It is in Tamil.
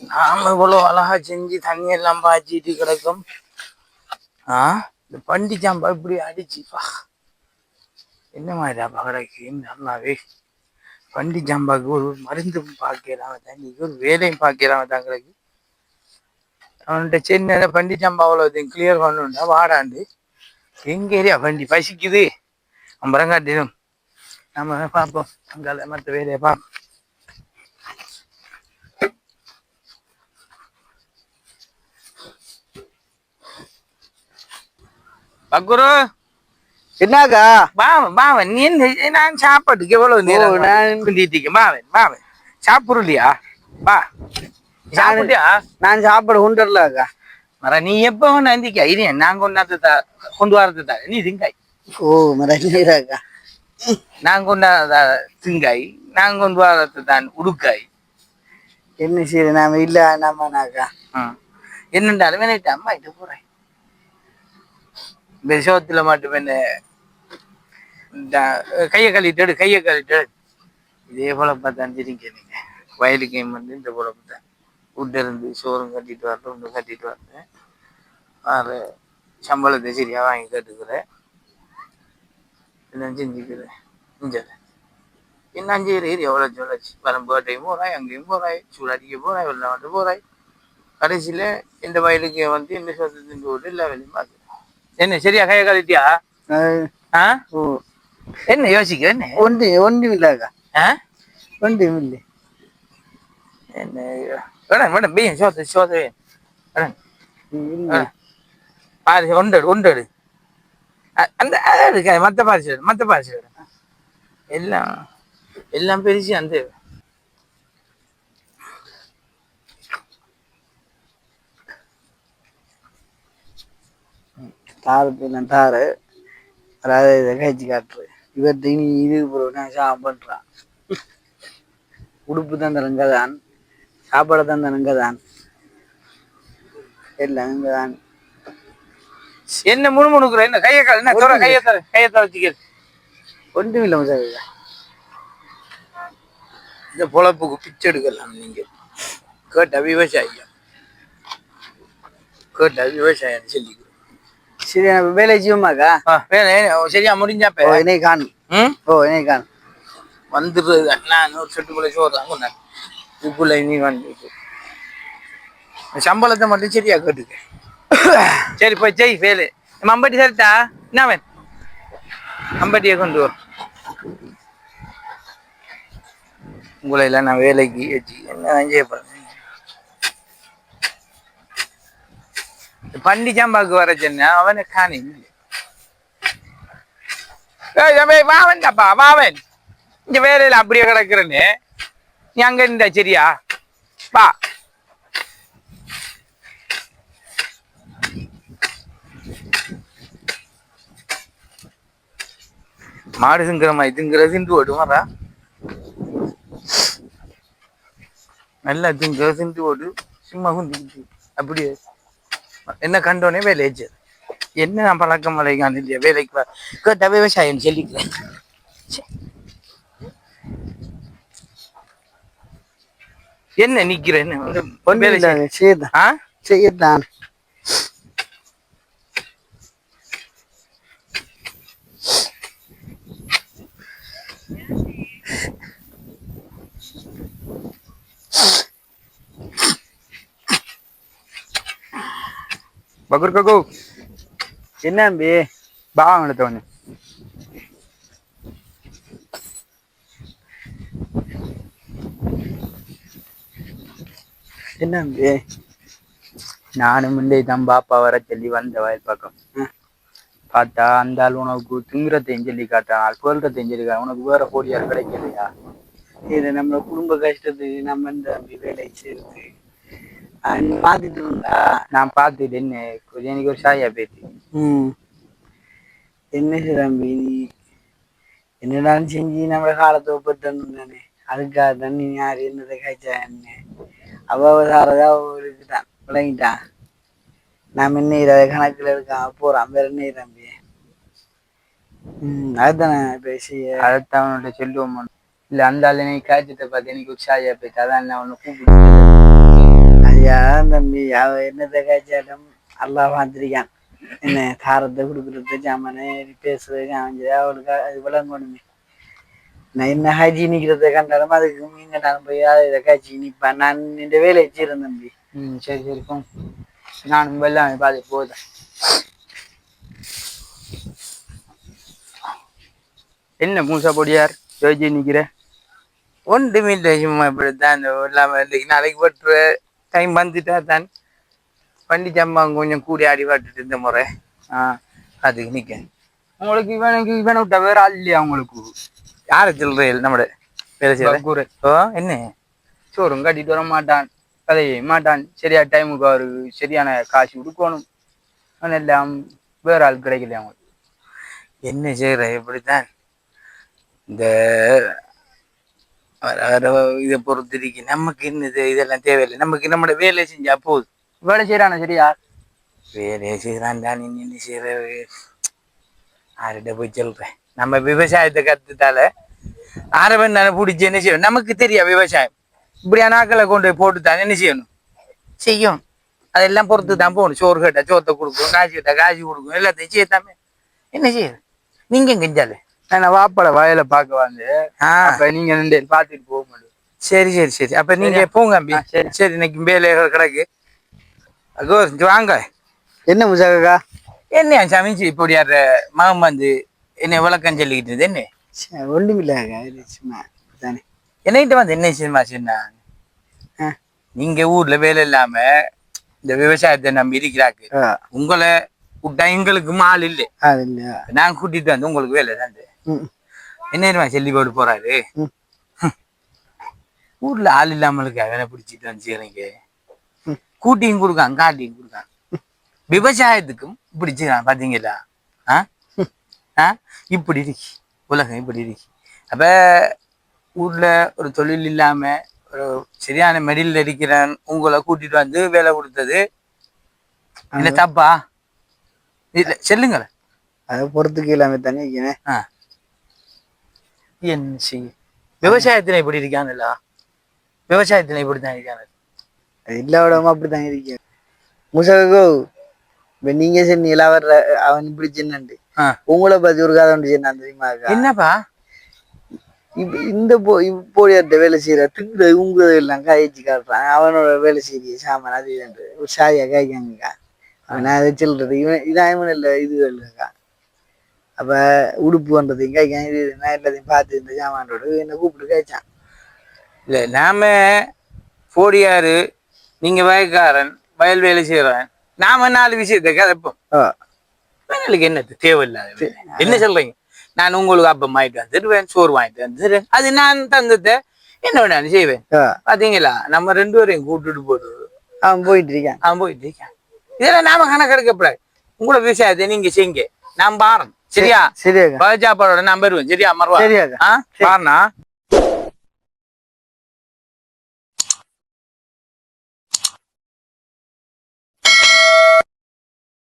நாம இவ்வளவு அழகா செஞ்சு தண்ணி எல்லாம் பாய்ச்சிட்டு கிடக்கும். ஆ? இந்த பண்டி சாம்பா இப்படி அடிச்சுப்பா என்ன மாதிரிப்பா கிடக்கு? நல்லாவே பண்டி சாம்பாக்கு ஒரு மருந்தும் பார்க்கிறாம தண்ணிக்கு ஒரு வேலையும் பார்க்கிறாம தான் கிடக்கு. அவன்கிட்ட சின்ன பண்டி சாம்பா அவ்வளோ கிளியர் பண்ணுண்டா வாடாண்டு. எங்க ஏரியா வண்டி பசிக்குது. அம்பரங்காட்டிடும் நம்ம பார்ப்போம். அங்கால மற்ற வேலையை பார்ப்போம். பக்குரு என்னக்கா? பாவன் பாவன் நீ நான் சாப்பாட்டுக்கு எவ்வளவு நேரம் நான் நான் பாவன் பாவன் சாப்பிடுறியா பா. சாப்பிட்டியா? நான் சாப்பாடு உண்டுலக்கா மர நீ எப்ப வேணா எந்திக்கா இது நான் கொண்டாந்து தா கொண்டு வரது தா நீ திங்காய். ஓ மரக்கா நான் கொண்டாத திங்காய். நான் கொண்டு வரது தான் உடுக்காய். என்ன சரி நாம இல்ல நம்மனாக்கா என்னண்டாலும் வேணிட்டு அம்மா கிட்ட போறேன். இந்த சோத்துல மட்டுமே என்ன இந்த கையை கழுவிட்டு கையை கழுவிட்டு இதே போல பார்த்தா தெரியுங்க நீங்கள் வயலுக்கு வந்து இந்த போல பார்த்தா. விட்டு இருந்து சோறும் கட்டிட்டு வரட்டும் ஒன்று கட்டிட்டு வரேன் ஆறு சம்பளத்தை சரியா வாங்கி கட்டுக்கிறேன். என்ன செஞ்சுக்கிறேன். இஞ்சது என்ன அஞ்சு ஏறி எவ்வளோ சொல்லச்சு? வரம்பேட்டையும் போகிறாய் அங்கேயும் போகிறாய் சூடாடிக்க போகிறாய் வெள்ளம் போகிறாய் கடைசியில் இந்த வயலுக்கு வந்து இந்த சொத்து திண்டு விட்டு எல்லா வெளியும் பார்த்து என்ன சரியா? கையை ஓ. என்ன யோசிக்க என்ன? ஒன்று ஒன்றும் இல்லக்கா ஒன்றும் இல்லை என்ன வேணாம் வேணாம் சோத்து வேணாம். இல்லை. பாரி ஒன்று ஒன்று எடு அ- அந்த எடுக்க மற்ற பாரிசு மற்ற பாரிசு எல்லாம் எல்லாம் பெருசு அந்த தாரு பின்ன தாரு. அதாவது இதை கழிச்சு காட்டுரு. இவர்கிட்ட நீ இது சாப்பிட்றான் உடுப்பு தந்தரங்க தான் சாப்பாடு தந்தரங்க தான் எல்லாம் இங்கே தான் என்ன முணுமுணுக்குற? என்ன கையை கால் என்ன தர கையை தர கையை தர வச்சுக்க ஒன்றும் இல்லை மச்சான். இந்த பொழப்புக்கு பிச்சை எடுக்கலாம் நீங்க. கேட்ட விவசாயம் கேட்ட விவசாயம் சொல்லிக்கிறோம் சரி வேலை வேணா, வேணா, சரியா முடிஞ்சாப்ப என்னை காணும் ஓ என்னை காணும் வந்துடுறது நான் ஒரு செட்டுக்குள்ள சோறு தாங்க இதுக்குள்ள நீ வந்து சம்பளத்தை மட்டும் சரியா கேட்டுக்க. சரி போய் செய் வேலு. நம்ம அம்பட்டி சரிட்டா என்ன வேன் அம்பட்டியை கொண்டு வரும். உங்களை எல்லாம் நான் வேலைக்கு வச்சு என்ன செய்ய போறேன்? பண்டி சாம்பாக்கு வர சொன்ன அவனை காணி. வாவன் தப்பா வாவன் இந்த வேலையில அப்படியே கிடக்குறேன்னு. நீ அங்க இருந்தா சரியா? வா. மாடு திங்கிறமா இதுங்கிறது இன்று ஓடுவாரா நல்லா திங்கிறது இன்று ஓடு. சும்மா குந்திக்கிட்டு. அப்படியே. என்ன கண்டோனே வேலையை என்ன நான் பழக்கம் வளைக்கான் இல்லையா வேலைக்கு. கேட்டா விவசாயம் சொல்லிக்கிறேன். என்ன நிக்கிற என்ன வந்து ஒன்றும் வேலை இல்லை செய்ய- செய்யத்தான் ஆ செய்யத்தான் பகுர் ககு என்ன அம்பி பாவம் எடுத்தவனு என்ன அம்பி நானும் முன்னே தான் பாப்பா வர சொல்லி வந்த வயல் பக்கம். பார்த்தா அந்த ஆள் உனக்கு திங்குறதையும் சொல்லி காட்டான் புகழ்றதையும் சொல்லி உனக்கு வேற போடியார் கிடைக்கலையா? இது நம்ம குடும்ப கஷ்டத்துக்கு நம்ம இந்த அம்பி வேலை செய்யுது. பார்த்துட்டு இருந்தா நான் பார்த்துட்டு என்ன எனக்கு ஒரு சாயா பேத்தி என்ன அம்பி நீ என்னடாலும் செஞ்சு நம்ம காலத்தை ஒப்பட்டணும் தானே அதுக்காக தண்ணி யார் என்னதை காய்ச்சா என்ன அவ சாரதா அவளுக்கு தான் விளங்கிட்டான் நாம் என்ன இதை கணக்கில் இருக்கான் போறான் வேற என்ன தம்பி ம் அதுதானே பேசி அதைத்தான் அவன்கிட்ட சொல்லுவோம் இல்ல அந்த ஆள் நீ காய்ச்சத்தை பார்த்து எனக்கு உற்சாகியா போயிட்டு அதான் நான் உன்னை கூப்பிட்டு ஐயா தம்பி என்னத்தை காய்ச்சாலும் அல்லாஹ் பார்த்துருக்கான். என்ன தாரத்தை கொடுக்குறது ஜாமானே பேசுறது அமைஞ்சது அவளுக்கு அது விளங்கணுமே. நான் என்ன ஹாஜி நிக்கிறத கண்டாலும் அதுக்கு மீன் நான் போய் அதை இதை காய்ச்சி நிப்பேன். நான் இந்த வேலையை வச்சிருந்தேன் தம்பி. ம் சரி சரி போங்க நானும் வெள்ளாமை பார்த்து போதும் என்ன மூசா பொடியார் ஜோஜி நிக்கிற? ஒன்றுமே சும்மா இப்படித்தான் இந்த வெள்ளாமை இன்னைக்கு நாளைக்கு பட்டுற டைம் வந்துட்டா தான் வண்டி ஜம்பாங்க கொஞ்சம் கூடி ஆடி வாட்டுட்டு இந்த முறை. ஆ அதுக்கு நிக்க உங்களுக்கு இவனுக்கு இவனை விட்டா வேற ஆள் இல்லையா உங்களுக்கு? யாரை சொல்றேன் நம்மட வேலை செய்யற? ஓ என்ன? சோறும் கட்டிட்டு வர மாட்டான். கதையை மாட்டான். சரியா டைமுக்கு அவருக்கு சரியான காசு கொடுக்கணும். எல்லாம் வேற ஆள் கிடைக்கல அவங்களுக்கு என்ன செய்யற? இப்படித்தான். இந்த வர இதை பொறுத்திருக்கு. நமக்கு என்னது இதெல்லாம் தேவையில்லை. நமக்கு நம்மளோட வேலையை செஞ்சா போதும். வேலை செய்யறானா சரியா? வேலையை செய்யறான் தான். நீ என்ன செய்யற யார்கிட்ட போய் சொல்றேன். நம்ம விவசாயத்தை கத்துட்டால ஆரம்பம் தானே பிடிச்சி என்ன செய்யணும்? நமக்கு தெரியா விவசாயம். இப்படியான ஆக்களை கொண்டு போய் போட்டு தானே என்ன செய்யணும்? செய்யும். அதெல்லாம் பொறுத்து தான் போகணும். சோறு கேட்டால் சோத்தை கொடுக்கும் காசு கேட்டால் காசு கொடுக்கும். எல்லாத்தையும் செய்யத்தாமே. என்ன செய்யுது நீங்க கெஞ்சாலே நான் வாப்பட வயலை பார்க்க வந்து அப்ப நீங்க ரெண்டு பார்த்துட்டு போக மாட்டோம் சரி சரி சரி. அப்ப நீங்க போங்க அம்பி சரி. சரி இன்னைக்கு வேலை கிடக்கு. அகோ வாங்க. என்ன முசாக்கா என்ன சமைச்சு இப்படி யார மகன் வந்து என்ன விளக்கம் சொல்லிக்கிட்டு இருந்தது என்ன? ஒன்றுமில்லைக்கா இது சும்மா தானே என்னகிட்ட வந்து என்ன சினிமா சொன்னாங்க. நீங்க ஊர்ல வேலை இல்லாம இந்த விவசாயத்தை நம்பி இருக்கிறாக்கு. உங்களை விட்டா எங்களுக்கு ஆள் இல்லை. அது நான் கூட்டிட்டு வந்து உங்களுக்கு வேலை தான் என்ன செல்லி போட்டு போறாரு. ஊர்ல ஆள் இல்லாமலுக்கு வேலை பிடிச்சிட்டு வந்து ம். கூட்டியும் கொடுக்கான் காட்டியும் கொடுக்கான். விவசாயத்துக்கும் பிடிச்சிருக்கான் பாத்தீங்களா? ஆ? ஆ? இப்படி இருக்கு. உலகம் இப்படி இருக்கு. அப்ப ஊர்ல ஒரு தொழில் இல்லாம ஒரு சரியான மெடில் இருக்கிற உங்களை கூட்டிட்டு வந்து வேலை கொடுத்தது. இல்ல தப்பா? இல்ல செல்லுங்களேன். அதை பொறுத்துக்கு இல்லாம தானே இருக்கேன். செய்ய விவசாயத்துல இப்படி இருக்கானுல்ல விவசாயத்துல இப்படி தான் இருக்கானு எல்லா விடமும் அப்படித்தாங்க இருக்கேன் முசாக்கோ இப்ப நீங்க சொன்னீங்களா அவர் அவன் இப்படி சின்னண்டு. உங்களை பத்தி ஒரு கதை ஒன்று சொன்னான் தெரியுமாக்கா என்னப்பா? இந்த போ போடியார்ட்ட வேலை செய்யற திண்டு உங்க எல்லாம் காய்ச்சி காட்டுறான். அவனோட வேலை செய்ய சாமான் அது இதுன்ட்டு. ஒரு சாதியா காய்க்காங்கக்கா அவன் அதை சொல்றது இவன் இதான் இவன் இல்லை இது இல்லைக்கா அப்ப உடுப்பு இது நான் எல்லாத்தையும் பார்த்து இந்த சாமானோட என்னை கூப்பிட்டு காய்ச்சான் இல்ல நாம போடியாரு நீங்க வயக்காரன் வயல் வேலை செய்யறேன் நாம நாலு விஷயத்தை கதைப்போம். வேலைக்கு என்ன தேவையில்லாத. என்ன சொல்றீங்க? நான் உங்களுக்கு அப்பம் வாங்கிட்டு வந்துடுவேன் சோறு வாங்கிட்டு வந்துடுறேன் அது நான் தந்ததை என்ன வேணாலும் செய்வேன். பாத்தீங்களா? நம்ம ரெண்டு பேரையும் கூட்டிட்டு போட்டு அவன் போயிட்டு இருக்கான். அவன் போயிட்டு இருக்கான். இதெல்லாம் நாம கணக்கெடுக்கப்படாது. உங்களோட விவசாயத்தை நீங்க செய்யுங்க. நான் பாரன். சரியா? பழச்சாப்பாடோட நான் வருவேன் சரியா மறுவா சரியாக்கா ஆ பாருண்ணா